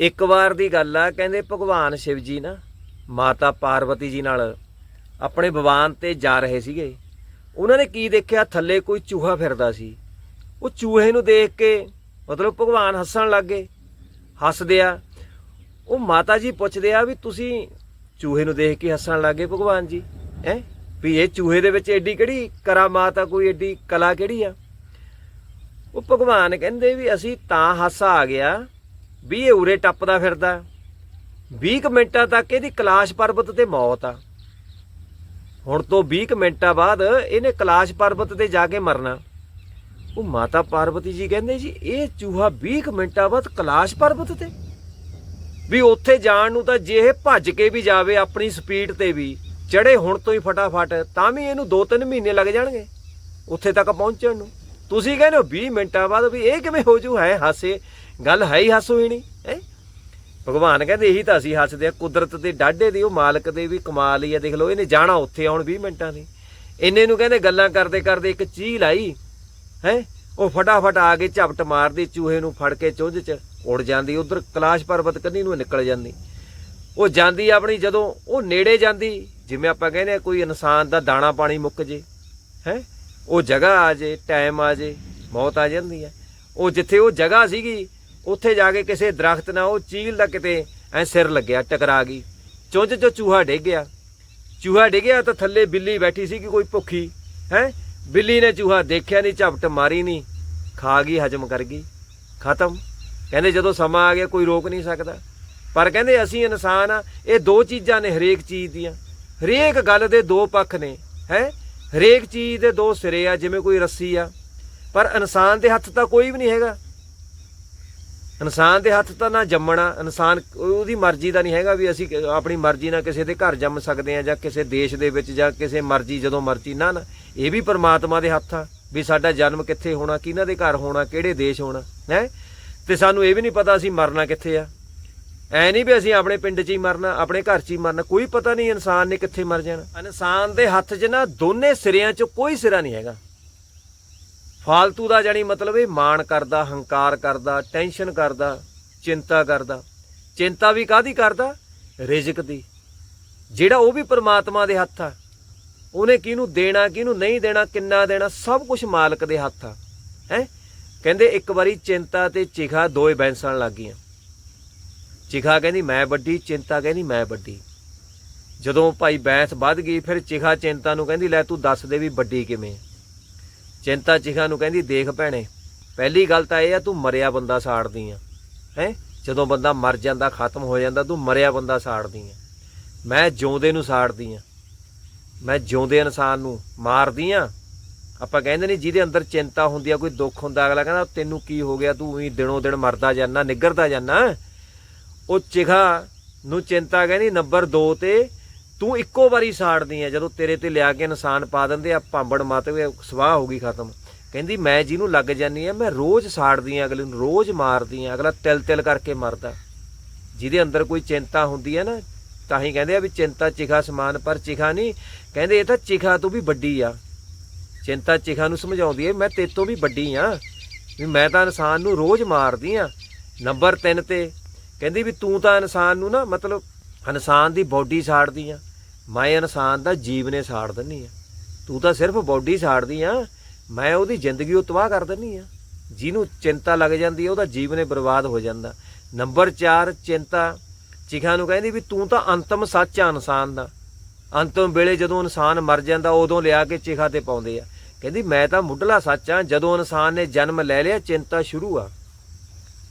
ਇੱਕ ਵਾਰ ਦੀ ਗੱਲ ਆ, ਕਹਿੰਦੇ ਭਗਵਾਨ ਸ਼ਿਵ ਜੀ ਨਾ, ਮਾਤਾ ਪਾਰਵਤੀ ਜੀ ਨਾਲ ਆਪਣੇ ਭਗਵਾਨ ਤੇ ਜਾ ਰਹੇ ਸੀਗੇ। ਉਹਨਾਂ ਨੇ ਕੀ ਦੇਖਿਆ? ਥੱਲੇ ਕੋਈ ਚੂਹਾ ਫਿਰਦਾ ਸੀ। ਉਹ ਚੂਹੇ ਨੂੰ ਦੇਖ ਕੇ ਮਤਲਬ ਭਗਵਾਨ ਹੱਸਣ ਲੱਗ ਗਏ। ਹੱਸਦੇ ਆ। ਉਹ ਮਾਤਾ ਜੀ ਪੁੱਛਦੇ ਆ ਵੀ ਤੁਸੀਂ ਚੂਹੇ ਨੂੰ ਦੇਖ ਕੇ ਹੱਸਣ ਲੱਗ ਗਏ ਭਗਵਾਨ ਜੀ? ਹੈ? ਵੀ ਇਹ ਚੂਹੇ ਦੇ ਵਿੱਚ ਐਡੀ ਕਿਹੜੀ ਕਰਾਮਾਤ ਆ ਕੋਈ ਐਡੀ ਕਲਾ ਕਿਹੜੀ ਆ? ਉਹ ਭਗਵਾਨ ਕਹਿੰਦੇ ਵੀ ਅਸੀਂ ਤਾਂ ਹਾਸਾ ਆ ਗਿਆ ਵੀ ਇਹ ਉਰੇ ਟੱਪਦਾ ਫਿਰਦਾ 20 ਕੁ ਮਿੰਟਾਂ ਤੱਕ ਇਹਦੀ ਕਲਾਸ਼ ਪਰਬਤ ਤੇ ਮੌਤ ਆ। ਹੁਣ ਤੋਂ 20 ਕੁ ਮਿੰਟਾਂ ਬਾਅਦ ਇਹਨੇ ਕਲਾਸ਼ ਪਰਬਤ ਤੇ ਜਾ ਕੇ ਮਰਨਾ। ਉਹ ਮਾਤਾ ਪਾਰਵਤੀ ਜੀ ਕਹਿੰਦੇ ਜੀ, ਇਹ ਚੂਹਾ 20 ਕੁ ਮਿੰਟਾਂ ਬਾਅਦ ਕਲਾਸ਼ ਪਰਬਤ ਤੇ? ਵੀ ਉੱਥੇ ਜਾਣ ਨੂੰ ਤਾਂ ਜੇ ਇਹ ਭੱਜ ਕੇ ਵੀ ਜਾਵੇ ਆਪਣੀ ਸਪੀਡ ਤੇ ਵੀ ਚੜੇ ਹੁਣ ਤੋਂ ਹੀ ਫਟਾਫਟ, ਤਾਂ ਵੀ ਇਹਨੂੰ 2-3 ਮਹੀਨੇ ਲੱਗ ਜਾਣਗੇ ਉੱਥੇ ਤੱਕ ਪਹੁੰਚਣ ਨੂੰ। ਤੁਸੀਂ ਕਹਿੰਦੇ ਹੋ 20 ਮਿੰਟਾਂ ਬਾਅਦ ਵੀ ਇਹ ਕਿਵੇਂ ਹੋ ਜੂ? ਹੈ ਹਾਸੇ। ਗੱਲ ਹੈ ਹੀ ਹਾਸੋ ਹੀ ਨਹੀਂ ਹੈ? ਭਗਵਾਨ ਕਹਿੰਦੇ ਇਹੀ ਤਾਂ ਅਸੀਂ ਹੱਸਦੇ ਆ ਕੁਦਰਤ ਦੇ ਡਾਢੇ ਦੀ, ਉਹ ਮਾਲਕ ਦੇ ਵੀ ਕਮਾਲ ਹੀ ਆ, ਦੇਖ ਲਓ, ਇਹਨੇ ਜਾਣਾ ਉੱਥੇ ਆਉਣ 20 ਮਿੰਟਾਂ ਦੀ। ਇੰਨੇ ਨੂੰ ਕਹਿੰਦੇ ਗੱਲਾਂ ਕਰਦੇ ਕਰਦੇ ਇੱਕ ਚੀਲ ਆਈ, ਹੈ? ਉਹ ਫਟਾਫਟ ਆ ਕੇ ਝਪਟ ਮਾਰਦੀ, ਚੂਹੇ ਨੂੰ ਫੜ ਕੇ ਚੁੰਝ ਚ ਉੜ ਜਾਂਦੀ, ਉਧਰ ਕਲਾਸ਼ ਪਰਬਤ ਕੰਨੀ ਨੂੰ ਨਿਕਲ ਜਾਂਦੀ। ਉਹ ਜਾਂਦੀ ਆਪਣੀ ਜਦੋਂ ਉਹ ਨੇੜੇ ਜਾਂਦੀ, ਜਿਵੇਂ ਆਪਾਂ ਕਹਿੰਦੇ ਆ ਕੋਈ ਇਨਸਾਨ ਦਾ ਦਾਣਾ ਪਾਣੀ ਮੁੱਕ ਜੇ, ਹੈ? ਉਹ ਜਗ੍ਹਾ ਆ ਜੇ, ਟਾਈਮ ਆ ਜੇ, ਮੌਤ ਆ ਜਾਂਦੀ ਹੈ। ਉਹ ਜਿੱਥੇ ਉਹ ਜਗ੍ਹਾ ਸੀਗੀ ਉੱਥੇ ਜਾ ਕੇ ਕਿਸੇ ਦਰਖਤ ਨਾਲ ਉਹ ਚੀਲ ਦਾ ਕਿਤੇ ਐ ਸਿਰ ਲੱਗਿਆ, ਟਕਰਾ ਗਈ। ਚੁੰਝ ਚੋਂ ਚੂਹਾ ਡਿੱਗ ਗਿਆ। ਚੂਹਾ ਡਿੱਗਿਆ ਤਾਂ ਥੱਲੇ ਬਿੱਲੀ ਬੈਠੀ ਸੀ ਕਿ ਕੋਈ ਭੁੱਖੀ, ਹੈ? ਬਿੱਲੀ ਨੇ ਚੂਹਾ ਦੇਖਿਆ ਨਹੀਂ, ਝਪਟ ਮਾਰੀ ਨਹੀਂ, ਖਾ ਗਈ, ਹਜਮ ਕਰ ਗਈ। ਖਤਮ। ਕਹਿੰਦੇ ਜਦੋਂ ਸਮਾਂ ਆ ਗਿਆ, ਕੋਈ ਰੋਕ ਨਹੀਂ ਸਕਦਾ। ਪਰ ਕਹਿੰਦੇ ਅਸੀਂ ਇਨਸਾਨ ਆ, ਇਹ ਦੋ ਚੀਜ਼ਾਂ ਨੇ ਹਰੇਕ ਚੀਜ਼ ਦੀਆਂ। ਹਰੇਕ ਗੱਲ ਦੇ ਦੋ ਪੱਖ ਨੇ, ਹੈ? ਹਰੇਕ ਚੀਜ਼ ਦੇ ਦੋ ਸਿਰੇ ਆ, ਜਿਵੇਂ ਕੋਈ ਰੱਸੀ ਆ। ਪਰ ਇਨਸਾਨ ਦੇ ਹੱਥ ਤਾਂ ਕੋਈ ਵੀ ਨਹੀਂ ਹੈਗਾ। ਇਨਸਾਨ ਦੇ ਹੱਥ ਤਾਂ ਨਾ ਜੰਮਣਾ, ਇਨਸਾਨ ਉਹਦੀ ਮਰਜ਼ੀ ਦਾ ਨਹੀਂ ਹੈਗਾ ਵੀ ਅਸੀਂ ਆਪਣੀ ਮਰਜ਼ੀ ਨਾਲ ਕਿਸੇ ਦੇ ਘਰ ਜੰਮ ਸਕਦੇ ਆ ਜਾਂ ਕਿਸੇ ਦੇਸ਼ ਦੇ ਵਿੱਚ ਜਾਂ ਕਿਸੇ ਮਰਜ਼ੀ ਜਦੋਂ ਮਰਜ਼ੀ, ਨਾ ਨਾ। ਇਹ ਵੀ ਪਰਮਾਤਮਾ ਦੇ ਹੱਥ ਆ ਵੀ ਸਾਡਾ ਜਨਮ ਕਿੱਥੇ ਹੋਣਾ, ਕਿਹਨਾਂ ਦੇ ਘਰ ਹੋਣਾ, ਕਿਹੜੇ ਦੇਸ਼ ਹੋਣਾ, ਹੈ? ਤੇ ਸਾਨੂੰ ਇਹ ਵੀ ਨਹੀਂ ਪਤਾ ਅਸੀਂ ਮਰਨਾ ਕਿੱਥੇ ਆ। ਐ ਨਹੀਂ ਵੀ ਅਸੀਂ ਆਪਣੇ ਪਿੰਡ 'ਚ ਹੀ ਮਰਨਾ, ਆਪਣੇ ਘਰ 'ਚ ਹੀ ਮਰਨਾ, ਕੋਈ ਪਤਾ ਨਹੀਂ ਇਨਸਾਨ ਨੇ ਕਿੱਥੇ ਮਰ ਜਾਣਾ। ਇਨਸਾਨ ਦੇ ਹੱਥ 'ਚ ਨਾ ਦੋਨੇ ਸਿਰਿਆਂ 'ਚ ਕੋਈ ਸਿਰਾ ਨਹੀਂ ਹੈਗਾ। ਫਾਲਤੂ ਦਾ ਜਾਨੀ ਮਤਲਬ ਇਹ ਮਾਣ ਕਰਦਾ, ਹੰਕਾਰ ਕਰਦਾ, ਟੈਨਸ਼ਨ ਕਰਦਾ, ਚਿੰਤਾ ਕਰਦਾ। ਚਿੰਤਾ ਵੀ ਕਾਦੀ ਕਰਦਾ? ਰਿਜ਼ਕ ਦੀ। ਜਿਹੜਾ ਉਹ ਵੀ ਪਰਮਾਤਮਾ ਦੇ ਹੱਥ ਆ, ਉਹਨੇ ਕਿਹਨੂੰ ਦੇਣਾ, ਕਿਹਨੂੰ ਨਹੀਂ ਦੇਣਾ, ਕਿੰਨਾ ਦੇਣਾ, ਸਭ ਕੁਝ ਮਾਲਕ ਦੇ ਹੱਥ ਆ। ਹੈ? ਕਹਿੰਦੇ ਇੱਕ ਵਾਰੀ ਚਿੰਤਾ ਤੇ ਚਿਖਾ ਦੋਏ ਬੈਂਸਣ ਲੱਗ ਗਈਆਂ ਚਿਖਾ ਕਹਿੰਦੀ, ਮੈਂ ਵੱਡੀ। ਚਿੰਤਾ ਕਹਿੰਦੀ, ਮੈਂ ਵੱਡੀ। ਜਦੋਂ ਭਾਈ ਬੈਂਸ ਵੱਧ ਗਈ, ਫਿਰ ਚਿਖਾ ਚਿੰਤਾ ਨੂੰ ਕਹਿੰਦੀ, ਲੈ ਤੂੰ ਦੱਸ ਦੇ ਵੀ ਵੱਡੀ ਕਿਵੇਂ ਹੈ ਚਿੰਤਾ ਚਿਖਾ ਨੂੰ ਕਹਿੰਦੀ, ਦੇਖ ਭੈਣੇ, ਪਹਿਲੀ ਗੱਲ ਤਾਂ ਇਹ ਆ, ਤੂੰ ਮਰਿਆ ਬੰਦਾ ਸਾੜਦੀ ਆ। ਹੈ? ਜਦੋਂ ਬੰਦਾ ਮਰ ਜਾਂਦਾ, ਖਤਮ ਹੋ ਜਾਂਦਾ, ਤੂੰ ਮਰਿਆ ਬੰਦਾ ਸਾੜਦੀ ਆ। ਮੈਂ ਜਿਉਂਦੇ ਨੂੰ ਸਾੜਦੀ ਆ। ਮੈਂ ਜਿਉਂਦੇ ਇਨਸਾਨ ਨੂੰ ਮਾਰਦੀ ਆ। ਆਪਾਂ ਕਹਿੰਦੇ ਨਹੀਂ ਜਿਹਦੇ ਅੰਦਰ ਚਿੰਤਾ ਹੁੰਦੀ ਆ, ਕੋਈ ਦੁੱਖ ਹੁੰਦਾ, ਅਗਲਾ ਕਹਿੰਦਾ ਤੈਨੂੰ ਕੀ ਹੋ ਗਿਆ? ਤੂੰ ਵੀ ਦਿਨੋਂ ਦਿਨ ਮਰਦਾ ਜਾਂਦਾ, ਨਿੱਗਰਦਾ ਜਾਂਦਾ। ਉਹ ਚਿਖਾ ਨੂੰ ਚਿੰਤਾ ਕਹਿੰਦੀ, ਨੰਬਰ 2 ਤੇ ਤੂੰ ਇੱਕੋ ਵਾਰੀ ਸਾੜਦੀ ਆ ਜਦੋਂ ਤੇਰੇ ਤੇ ਲਿਆ ਕੇ ਇਨਸਾਨ ਪਾ ਦਿੰਦੇ ਆ, ਭਾਂਬੜ ਮਤ ਵੀ ਸਵਾਹ ਹੋ ਗਈ ਖਤਮ। ਕਹਿੰਦੀ, ਮੈਂ ਜਿਹਨੂੰ ਲੱਗ ਜਾਨੀ ਆ ਮੈਂ ਰੋਜ਼ ਸਾੜਦੀ ਆ ਅਗਲੇ ਨੂੰ ਰੋਜ਼ ਮਾਰਦੀ ਆ ਅਗਲਾ ਤਿਲ ਤਿਲ ਕਰਕੇ ਮਰਦਾ। ਜਿਹਦੇ ਅੰਦਰ ਕੋਈ ਚਿੰਤਾ ਹੁੰਦੀ ਹੈ ਨਾ, ਤਾਂ ਹੀ ਕਹਿੰਦੇ ਆ ਵੀ ਚਿੰਤਾ ਚਿਖਾ ਸਮਾਨ, ਪਰ ਚਿਖਾ ਨਹੀਂ। ਕਹਿੰਦੇ, ਇਹ ਤਾਂ ਚਿਖਾ ਤੋਂ ਵੀ ਵੱਡੀ ਆ। ਚਿੰਤਾ ਚਿਖਾ ਨੂੰ ਸਮਝਾਉਂਦੀ ਹੈ, ਮੈਂ ਤੇਰੇ ਤੋਂ ਵੀ ਵੱਡੀ ਆ ਵੀ ਮੈਂ ਤਾਂ ਇਨਸਾਨ ਨੂੰ ਰੋਜ਼ ਮਾਰਦੀ ਆ ਨੰਬਰ 3 ਤੇ ਕਹਿੰਦੀ ਵੀ ਤੂੰ ਤਾਂ ਇਨਸਾਨ ਨੂੰ ਨਾ, ਮਤਲਬ ਇਨਸਾਨ ਦੀ ਬਾਡੀ ਸਾੜਦੀ ਆ। ਮੈਂ ਇਨਸਾਨ ਦਾ ਜੀਵਨੇ ਸਾੜ ਦਿੰਨੀ ਆ। ਤੂੰ ਤਾਂ ਸਿਰਫ ਬਾਡੀ ਸਾੜਦੀ ਆ ਮੈਂ ਉਹਦੀ ਜ਼ਿੰਦਗੀ ਉਹ ਤਬਾਹ ਕਰ ਦਿੰਨੀ ਆ। ਜਿਹਨੂੰ ਚਿੰਤਾ ਲੱਗ ਜਾਂਦੀ ਆ ਉਹਦਾ ਜੀਵਨੇ ਬਰਬਾਦ ਹੋ ਜਾਂਦਾ। ਨੰਬਰ 4 ਚਿੰਤਾ। ਚਿਖਾ ਨੂੰ ਕਹਿੰਦੀ ਵੀ ਤੂੰ ਤਾਂ ਅੰਤਮ ਸੱਚ ਆ ਇਨਸਾਨ ਦਾ। ਅੰਤਮ ਵੇਲੇ ਜਦੋਂ ਇਨਸਾਨ ਮਰ ਜਾਂਦਾ ਉਦੋਂ ਲਿਆ ਕੇ ਚਿਖਾ ਤੇ ਪਾਉਂਦੇ ਆ। ਕਹਿੰਦੀ ਮੈਂ ਤਾਂ ਮੁੱਢਲਾ ਸੱਚ ਆ ਜਦੋਂ ਇਨਸਾਨ ਨੇ ਜਨਮ ਲੈ ਲਿਆ ਚਿੰਤਾ ਸ਼ੁਰੂ ਆ।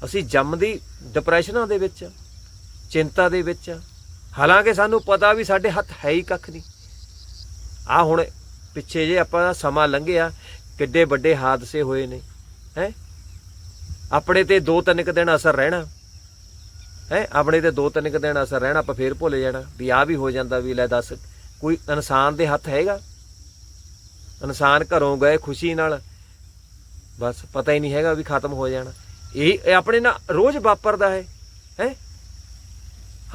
ਅਸੀਂ ਜੰਮਦੀ ਡਿਪਰੈਸ਼ਨਾਂ ਦੇ ਵਿੱਚ ਆ, ਚਿੰਤਾ ਦੇ ਵਿੱਚ ਆ। ਹਾਲਾਂਕਿ ਸਾਨੂੰ ਪਤਾ ਵੀ ਸਾਡੇ ਹੱਥ ਹੈ ਹੀ ਕੱਖ ਨਹੀਂ। ਆ ਹੁਣ ਪਿੱਛੇ ਜੇ ਆਪਾਂ ਸਮਾਂ ਲੰਘਿਆ, ਕਿੱਡੇ ਵੱਡੇ ਹਾਦਸੇ ਹੋਏ ਨੇ, ਹੈ? ਆਪਣੇ ਤੇ ਦੋ ਤਿੰਨ ਕੁ ਦਿਨ ਅਸਰ ਰਹਿਣਾ। ਹੈ? ਆਪਣੇ ਤੇ ਦੋ ਤਿੰਨ ਕੁ ਦਿਨ ਅਸਰ ਰਹਿਣਾ, ਆਪਾਂ ਫੇਰ ਭੁੱਲ ਜਾਣਾ ਵੀ ਆ ਵੀ ਹੋ ਜਾਂਦਾ ਵੀ ਲੈ ਦੱਸ, ਕੋਈ ਇਨਸਾਨ ਦੇ ਹੱਥ ਹੈਗਾ? ਇਨਸਾਨ ਘਰੋਂ ਗਏ ਖੁਸ਼ੀ ਨਾਲ, ਬਸ ਪਤਾ ਹੀ ਨਹੀਂ ਹੈਗਾ ਵੀ ਖਤਮ ਹੋ ਜਾਣਾ। ਇਹ ਇਹ ਆਪਣੇ ਨਾਲ ਰੋਜ਼ ਵਾਪਰਦਾ ਹੈ ਹੈ?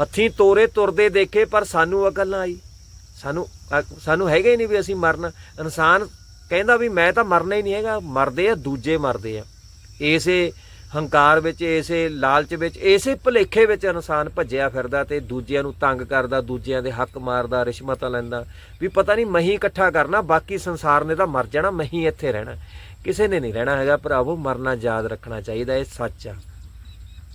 ਹੱਥੀਂ ਤੋਰੇ ਤੁਰਦੇ ਦੇਖੇ, ਪਰ ਸਾਨੂੰ ਅਕਲ ਨਾ ਆਈ। ਸਾਨੂੰ ਸਾਨੂੰ ਹੈਗਾ ਹੀ ਨਹੀਂ ਵੀ ਅਸੀਂ ਮਰਨਾ। ਇਨਸਾਨ ਕਹਿੰਦਾ ਵੀ ਮੈਂ ਤਾਂ ਮਰਨਾ ਹੀ ਨਹੀਂ ਹੈਗਾ, ਮਰਦੇ ਆ, ਦੂਜੇ ਮਰਦੇ ਆ। ਇਸੇ ਹੰਕਾਰ ਵਿੱਚ ਇਸੇ ਲਾਲਚ ਵਿੱਚ ਇਸੇ ਭੁਲੇਖੇ ਵਿੱਚ ਇਨਸਾਨ ਭੱਜਿਆ ਫਿਰਦਾ ਤੇ ਦੂਜਿਆਂ ਨੂੰ ਤੰਗ ਕਰਦਾ, ਦੂਜਿਆਂ ਦੇ ਹੱਕ ਮਾਰਦਾ ਰਿਸ਼ਵਤਾਂ ਲੈਂਦਾ। ਵੀ ਪਤਾ ਨਹੀਂ ਮਹੀਂ ਇਕੱਠਾ ਕਰਨਾ, ਬਾਕੀ ਸੰਸਾਰ ਨੇ ਤਾਂ ਮਰ ਜਾਣਾ, ਮਹੀਂ ਇੱਥੇ ਰਹਿਣਾ। ਕਿਸੇ ਨੇ ਨਹੀਂ ਰਹਿਣਾ ਹੈਗਾ, ਭਰਾਵੋ, ਮਰਨਾ ਯਾਦ ਰੱਖਣਾ ਚਾਹੀਦਾ, ਇਹ ਸੱਚ ਆ।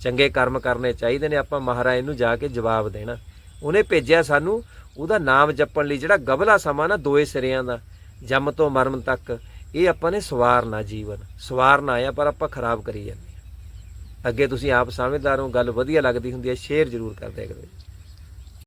ਚੰਗੇ ਕਰਮ ਕਰਨੇ ਚਾਹੀਦੇ ਨੇ, ਆਪਾਂ ਮਹਾਰਾਜ ਨੂੰ ਜਾ ਕੇ ਜਵਾਬ ਦੇਣਾ। ਉਹਨੇ ਭੇਜਿਆ ਸਾਨੂੰ, ਉਹਦਾ ਨਾਮ ਜਪਣ ਲਈ ਜਿਹੜਾ ਗਬਲਾ ਸਮਾਂ ਨਾ, ਦੋਏ ਸਿਰਿਆਂ ਦਾ, ਜੰਮ ਤੋਂ ਮਰਨ ਤੱਕ, ਇਹ ਆਪਾਂ ਨੇ ਸਵਾਰਨਾ ਜੀਵਨ ਸਵਾਰਨਾ ਆਇਆ, ਪਰ ਆਪਾਂ ਖਰਾਬ ਕਰੀ ਜਾਂਦੇ ਹਾਂ। ਅੱਗੇ ਤੁਸੀਂ ਆਪ ਸਮਝਦਾਰ ਹੋ, ਗੱਲ ਵਧੀਆ ਲੱਗਦੀ ਹੁੰਦੀ ਹੈ, ਸ਼ੇਅਰ ਜ਼ਰੂਰ ਕਰਦੇ ਦਿਆ